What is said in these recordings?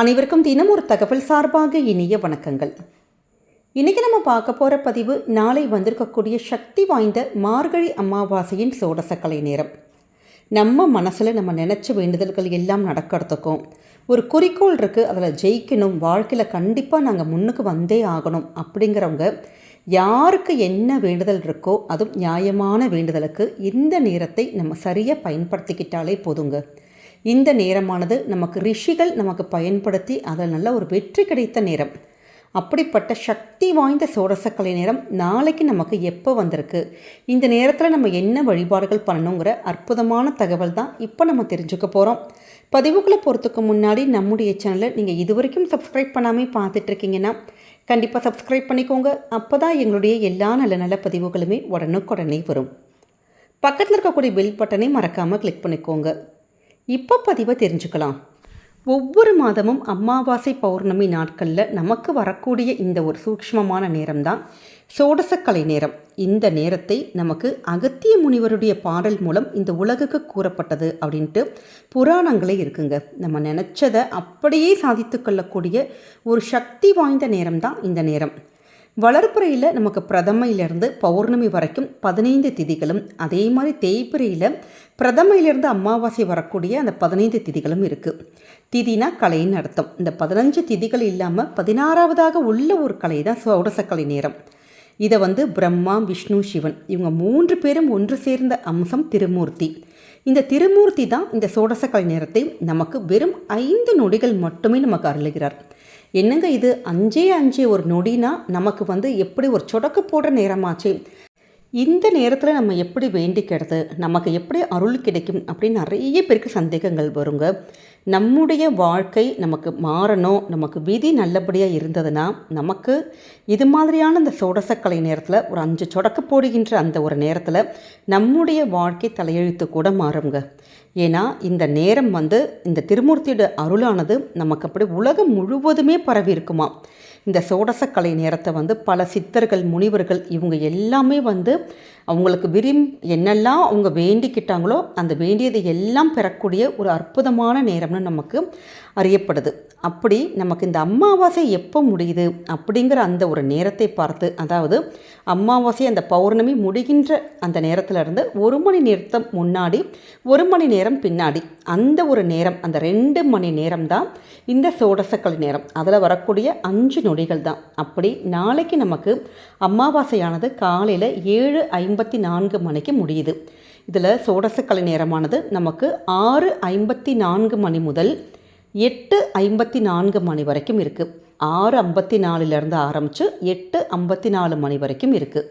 அனைவருக்கும் தினம் ஒரு தகவல் சார்பாக இனிய வணக்கங்கள். இன்றைக்கி நம்ம பார்க்க போகிற பதிவு நாளை வந்திருக்கக்கூடிய சக்தி வாய்ந்த மார்கழி அமாவாசையின் சோடசக்கலை நேரம். நம்ம மனசில் நம்ம நினச்ச வேண்டுதல்கள் எல்லாம் நடக்கிறதுக்கும் ஒரு குறிக்கோள் இருக்குது அதில் ஜெயிக்கணும் வாழ்க்கையில் கண்டிப்பாக நாங்கள் முன்னுக்கு வந்தே ஆகணும் அப்படிங்கிறவங்க யாருக்கு என்ன வேண்டுதல் இருக்கோ அதுவும் நியாயமான வேண்டுதலுக்கு இந்த நேரத்தை நம்ம சரியாக பயன்படுத்திக்கிட்டாலே போதுங்க. இந்த நேரமானது நமக்கு ரிஷிகள் நமக்கு பயன்படுத்தி அதில் நல்ல ஒரு வெற்றி கிடைத்த நேரம். அப்படிப்பட்ட சக்தி வாய்ந்த சோரசக்கலை நேரம் நாளைக்கு நமக்கு எப்போ வந்திருக்கு? இந்த நேரத்தில் நம்ம என்ன வழிபாடுகள் பண்ணணுங்கிற அற்புதமான தகவல் தான் இப்போ நம்ம தெரிஞ்சுக்க போகிறோம் பதிவுகளை போகிறதுக்கு முன்னாடி நம்முடைய சேனலை நீங்கள் இது வரைக்கும் சப்ஸ்கிரைப் பண்ணாமல் பார்த்துட்ருக்கீங்கன்னா கண்டிப்பாக சப்ஸ்கிரைப் பண்ணிக்கோங்க. அப்போ தான் எங்களுடைய எல்லா நல்ல நல்ல பதிவுகளுமே உடனுக்குடனே வரும். பக்கத்தில் இருக்கக்கூடிய பெல் பட்டனை மறக்காமல் கிளிக் பண்ணிக்கோங்க. இப்போ பதிவை தெரிஞ்சுக்கலாம். ஒவ்வொரு மாதமும் அமாவாசை பௌர்ணமி நாட்களில் நமக்கு வரக்கூடிய இந்த ஒரு சூக்ஷ்மமான நேரம்தான் சோடசக்கலை நேரம். இந்த நேரத்தை நமக்கு அகத்திய முனிவருடைய பாடல் மூலம் இந்த உலகுக்கு கூறப்பட்டது அப்படின்ட்டு புராணங்களே இருக்குங்க. நம்ம நினச்சதை அப்படியே சாதித்து கொள்ளக்கூடிய ஒரு சக்தி வாய்ந்த நேரம்தான் இந்த நேரம். வளர்ப்புறையில் நமக்கு பிரதமையிலேருந்து பௌர்ணமி வரைக்கும் பதினைந்து திதிகளும் அதே மாதிரி தேய்பிரையில் பிரதமையிலேருந்து அமாவாசை வரக்கூடிய அந்த பதினைந்து திதிகளும் இருக்குது திதினா கலைன்னு அர்த்தம். இந்த பதினஞ்சு திதிகள் இல்லாமல் பதினாறாவதாக உள்ள ஒரு கலை தான் சோடசக்கலை நேரம். இதை வந்து பிரம்மா விஷ்ணு சிவன் இவங்க மூன்று பேரும் ஒன்று சேர்ந்த அம்சம் திருமூர்த்தி. இந்த திருமூர்த்தி தான் இந்த சோடசக்கலை நேரத்தை நமக்கு வெறும் ஐந்து நொடிகள் மட்டுமே நமக்கு அருளுகிறார். என்னங்க இது? அஞ்சே அஞ்சே ஒரு நொடினா நமக்கு வந்து எப்படி ஒரு சொடக்கு போடுற நேரமாச்சு. இந்த நேரத்தில் நம்ம எப்படி வேண்டிக்கிறது நமக்கு எப்படி அருள் கிடைக்கும் அப்படின்னு நிறைய பேருக்கு சந்தேகங்கள் வருங்க. நம்முடைய வாழ்க்கை நமக்கு மாறணும் நமக்கு விதி நல்லபடியாக இருந்ததுன்னா நமக்கு இது மாதிரியான இந்த சோடசக்கலை நேரத்தில் ஒரு அஞ்சு சொடக்கு போடுகின்ற அந்த ஒரு நேரத்தில் நம்முடைய வாழ்க்கை தலையெழுத்து கூட மாறுங்க. ஏன்னா இந்த நேரம் வந்து இந்த திருமூர்த்தியோட அருளானது நமக்கு அப்படி உலகம் முழுவதுமே பரவி இருக்குமா? இந்த சோடசக்கலை நேரத்தை வந்து பல சித்தர்கள் முனிவர்கள் இவங்க எல்லாமே வந்து அவங்களுக்கு விரும் என்னெல்லாம் அவங்க வேண்டிக்கிட்டாங்களோ அந்த வேண்டியதை எல்லாம் பெறக்கூடிய ஒரு அற்புதமான நேரம்னு நமக்கு அறியப்படுது. அப்படி நமக்கு இந்த அமாவாசை எப்போ முடியுது அப்படிங்கிற அந்த ஒரு நேரத்தை பார்த்து அதாவது அமாவாசை அந்த பௌர்ணமி முடிகின்ற அந்த நேரத்தில் இருந்து ஒரு மணி நேரத்தை முன்னாடி ஒரு மணி நேரம் பின்னாடி அந்த ஒரு நேரம் அந்த ரெண்டு மணி நேரம் தான் இந்த சோடசக்கல் நேரம். அதில் வரக்கூடிய அஞ்சு நொடிகள் தான். அப்படி நாளைக்கு நமக்கு அமாவாசையானது காலையில் ஏழு ஐம்பத்தி நான்கு மணிக்கு முடியுது. இதில் சோடசக்கலை நேரமானது நமக்கு ஆறு ஐம்பத்தி நான்கு மணி முதல் எட்டு ஐம்பத்தி நான்கு மணி வரைக்கும் இருக்குது ஆறு ஐம்பத்தி நாலுலேருந்து ஆரம்பித்து எட்டு ஐம்பத்தி நாலு மணி வரைக்கும் இருக்குது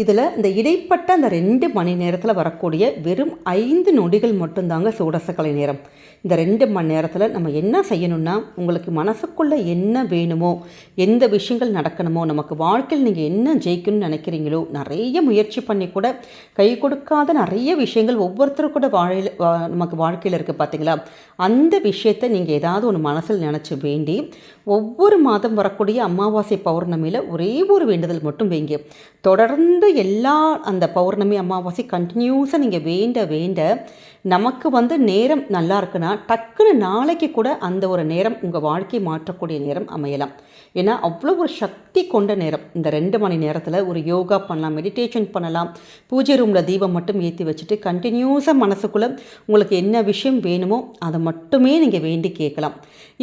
இதில் இந்த இடைப்பட்ட அந்த ரெண்டு மணி நேரத்தில் வரக்கூடிய வெறும் ஐந்து நொடிகள் மட்டும்தாங்க சூடசக்கலை நேரம். இந்த ரெண்டு மணி நேரத்தில் நம்ம என்ன செய்யணும்னா உங்களுக்கு மனசுக்குள்ளே என்ன வேணுமோ எந்த விஷயங்கள் நடக்கணுமோ நமக்கு வாழ்க்கையில் நீங்கள் என்ன ஜெயிக்கணும்னு நினைக்கிறீங்களோ நிறைய முயற்சி பண்ணி கூட கை கொடுக்காத நிறைய விஷயங்கள் ஒவ்வொருத்தரும் கூட வாழையில் நமக்கு வாழ்க்கையில் இருக்குது பார்த்தீங்களா அந்த விஷயத்தை நீங்கள் ஏதாவது ஒன்று மனசில் நினச்சி வேண்டி ஒவ்வொரு மாதம் வரக்கூடிய அமாவாசை பௌர்ணமியில் ஒரே ஒரு வேண்டுதல் மட்டும் வைங்க. தொடர்ந்து எல்லா அந்த பௌர்ணமி அமாவாசை கண்டினியூஸாக நீங்கள் வேண்ட வேண்ட நமக்கு வந்து நேரம் நல்லா இருக்குன்னா டக்குன்னு நாளைக்கு கூட அந்த ஒரு நேரம் உங்கள் வாழ்க்கை மாற்றக்கூடிய நேரம் அமையலாம். ஏன்னா அவ்வளோ ஒரு சக்தி கொண்ட நேரம். இந்த ரெண்டு மணி நேரத்தில் ஒரு யோகா பண்ணலாம் மெடிடேஷன் பண்ணலாம் பூஜை ரூமில் தீபம் மட்டும் ஏற்றி வச்சுட்டு கண்டினியூஸாக மனசுக்குள்ளே உங்களுக்கு என்ன விஷயம் வேணுமோ அதை மட்டுமே நீங்கள் வேண்டி கேட்கலாம்.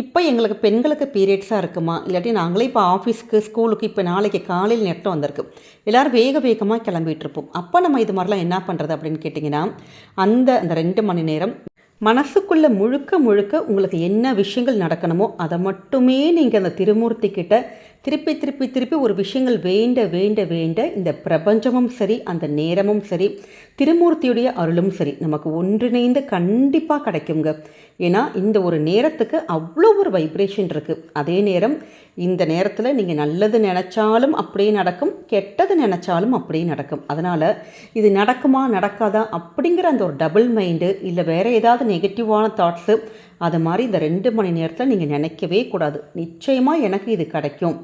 இப்போ எங்களுக்கு பெண்களுக்கு பீரியட்ஸாக இருக்குமா? இல்லாட்டி நாங்களே இப்போ ஆஃபீஸ்க்கு ஸ்கூலுக்கு இப்போ நாளைக்கு காலையில் நெட்டம் வந்திருக்கு. எல்லோரும் வேக வேகமாக கிளம்பிட்டு இருப்போம். அப்போ நம்ம இது மாதிரிலாம் என்ன பண்ணுறது அப்படின்னு கேட்டிங்கன்னா அந்த அந்த ரெண்டு மணி நேரம். மனசுக்குள்ளே முழுக்க முழுக்க உங்களுக்கு என்ன விஷயங்கள் நடக்கணுமோ அதை மட்டுமே நீங்கள் அந்த திருமூர்த்தி கிட்ட திருப்பி திருப்பி திருப்பி ஒரு விஷயங்கள் வேண்ட வேண்ட வேண்ட இந்த பிரபஞ்சமும் சரி அந்த நேரமும் சரி திருமூர்த்தியுடைய அருளும் சரி நமக்கு ஒன்றிணைந்து கண்டிப்பாக கிடைக்குங்க. ஏன்னா இந்த ஒரு நேரத்துக்கு அவ்வளோ ஒரு வைப்ரேஷன் இருக்குது அதே நேரம் இந்த நேரத்தில் நீங்கள் நல்லது நினச்சாலும் அப்படியே நடக்கும் கெட்டது நினச்சாலும் அப்படியே நடக்கும். அதனால் இது நடக்குமா நடக்காதா அப்படிங்கிற அந்த ஒரு டபுள் மைண்டு இல்லை வேறு ஏதாவது நெகட்டிவான தாட்ஸு அது மாதிரி இந்த ரெண்டு மணி நேரத்தில் நீங்கள் நினைக்கவே கூடாது. நிச்சயமாக எனக்கு இது கிடைக்கும்.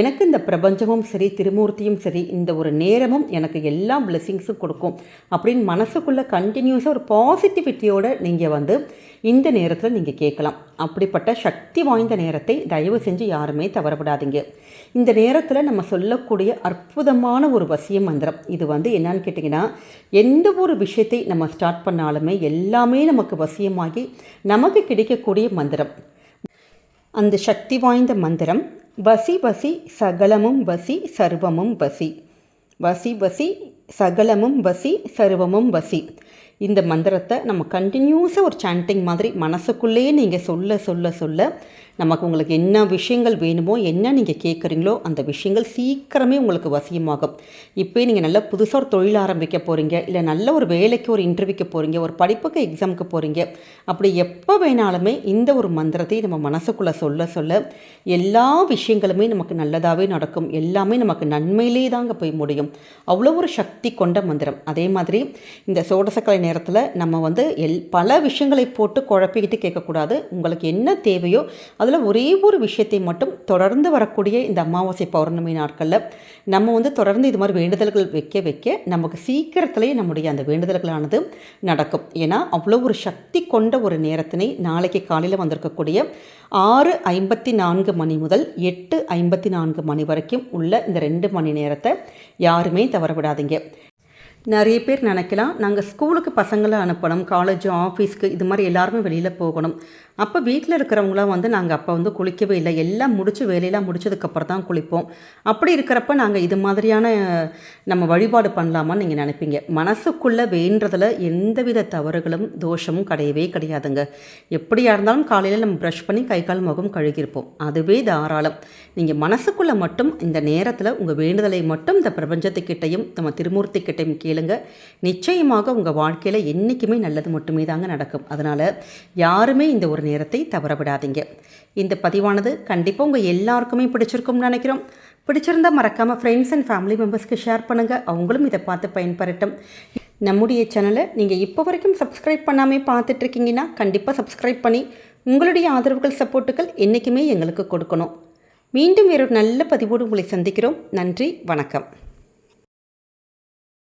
எனக்கு இந்த பிரபஞ்சமும் சரி திருமூர்த்தியும் சரி இந்த ஒரு நேரமும் எனக்கு எல்லா பிளெஸ்ஸிங்ஸும் கொடுக்கும். அப்படின்னு மனசுக்குள்ளே கண்டினியூஸாக ஒரு பாசிட்டிவிட்டியோடு நீங்கள் வந்து இந்த நேரத்தில் நீங்கள் கேட்கலாம். அப்படிப்பட்ட சக்தி வாய்ந்த நேரத்தை தயவு செஞ்சு யாருமே தவறப்படாதீங்க இந்த நேரத்தில் நம்ம சொல்லக்கூடிய அற்புதமான ஒரு வசிய மந்திரம் இது வந்து என்னன்னு கேட்டிங்கன்னா எந்த ஒரு விஷயத்தை நம்ம ஸ்டார்ட் பண்ணாலுமே எல்லாமே நமக்கு வசியமாகி நமக்கு கிடைக்கக்கூடிய மந்திரம். அந்த சக்தி வாய்ந்த மந்திரம் வசி வசி சகலமும் வசி சர்வமும் வசி. வசி வசி சகலமும் வசி சர்வமும் வசி. இந்த மந்திரத்தை நம்ம கண்டினியூஸாக ஒரு சாண்டிங் மாதிரி மனசுக்குள்ளேயே நீங்கள் சொல்ல சொல்ல சொல்ல நமக்கு உங்களுக்கு என்ன விஷயங்கள் வேணுமோ என்ன நீங்கள் கேட்குறீங்களோ அந்த விஷயங்கள் சீக்கிரமே உங்களுக்கு வசியமாகும். இப்போ நீங்கள் நல்ல புதுசாக ஒரு தொழில் ஆரம்பிக்க போகிறீங்க இல்லை நல்ல ஒரு வேலைக்கு ஒரு இன்டர்வியூக்கு போகிறீங்க ஒரு படிப்புக்கு எக்ஸாமுக்கு போகிறீங்க அப்படி எப்போ வேணாலுமே இந்த ஒரு மந்திரத்தை நம்ம மனசுக்குள்ளே சொல்ல சொல்ல எல்லா விஷயங்களுமே நமக்கு நல்லதாகவே நடக்கும். எல்லாமே நமக்கு நன்மையிலே தாங்க போய் முடியும். அவ்வளோ ஒரு சக்தி கொண்ட மந்திரம். அதே மாதிரி இந்த சோடசக்கலை நேரத்தில் நம்ம வந்து எல் பல விஷயங்களை போட்டு குழப்பிக்கிட்டு கேட்கக்கூடாது. உங்களுக்கு என்ன தேவையோ அது அதில் ஒரே ஒரு விஷயத்தை மட்டும் தொடர்ந்து வரக்கூடிய இந்த அமாவாசை பௌர்ணமி நாட்களில் நம்ம வந்து தொடர்ந்து இது மாதிரி வேண்டுதல்கள் வைக்க வைக்க நமக்கு சீக்கிரத்துலேயே நம்முடைய அந்த வேண்டுதல்களானது நடக்கும். ஏன்னா அவ்வளோ ஒரு சக்தி கொண்ட ஒரு நேரத்தினை நாளைக்கு காலையில் வந்திருக்கக்கூடிய ஆறு ஐம்பத்தி நான்கு மணி முதல் எட்டு ஐம்பத்தி நான்கு மணி வரைக்கும் உள்ள இந்த ரெண்டு மணி நேரத்தை யாருமே தவற விடாதீங்க நிறைய பேர் நினைக்கலாம் நாங்கள் ஸ்கூலுக்கு பசங்களை அனுப்பணும் காலேஜ் ஆஃபீஸ்க்கு இது மாதிரி எல்லாருமே வெளியில் போகணும். அப்போ வீட்டில் இருக்கிறவங்களாம் வந்து நாங்கள் அப்போ வந்து குளிக்கவே இல்லை. எல்லாம் முடித்து வேலையெல்லாம் முடிச்சதுக்கப்புறம் தான் குளிப்போம். அப்படி இருக்கிறப்ப நாங்கள் இது மாதிரியான நம்ம வழிபாடு பண்ணலாமான்னு நீங்கள் நினைப்பீங்க. மனசுக்குள்ளே வேண்டதில் எந்தவித தவறுகளும் தோஷமும் கிடையவே கிடையாதுங்க. எப்படியாக இருந்தாலும் காலையில் நம்ம ப்ரஷ் பண்ணி கை கால் முகம் கழுகியிருப்போம். அதுவே தாராளம். நீங்கள் மனசுக்குள்ளே மட்டும் இந்த நேரத்தில் உங்கள் வேண்டுதலை மட்டும் இந்த பிரபஞ்சத்துக்கிட்டையும் நம்ம திருமூர்த்திக்கிட்டையும் கீழே கேளுங்க நிச்சயமாக உங்கள் வாழ்க்கையில் என்றைக்குமே நல்லது மட்டுமே தாங்க நடக்கும். அதனால் யாருமே இந்த ஒரு நேரத்தை தவற விடாதீங்க இந்த பதிவானது கண்டிப்பாக உங்கள் எல்லாருக்குமே பிடிச்சிருக்கும்னு நினைக்கிறோம். பிடிச்சிருந்தால் மறக்காமல் ஃப்ரெண்ட்ஸ் அண்ட் ஃபேமிலி மெம்பர்ஸ்க்கு ஷேர் பண்ணுங்கள் அவங்களும் இதை பார்த்து பயன்பெறட்டும். நம்முடைய சேனலை நீங்கள் இப்போ வரைக்கும் சப்ஸ்கிரைப் பண்ணாமல் பார்த்துட்ருக்கீங்கன்னா கண்டிப்பாக சப்ஸ்கிரைப் பண்ணி உங்களுடைய ஆதரவுகள் சப்போர்ட்டுகள் என்றைக்குமே எங்களுக்கு கொடுக்கணும். மீண்டும் வேறொரு நல்ல பதிவோடு உங்களை சந்திக்கிறோம். நன்றி வணக்கம்.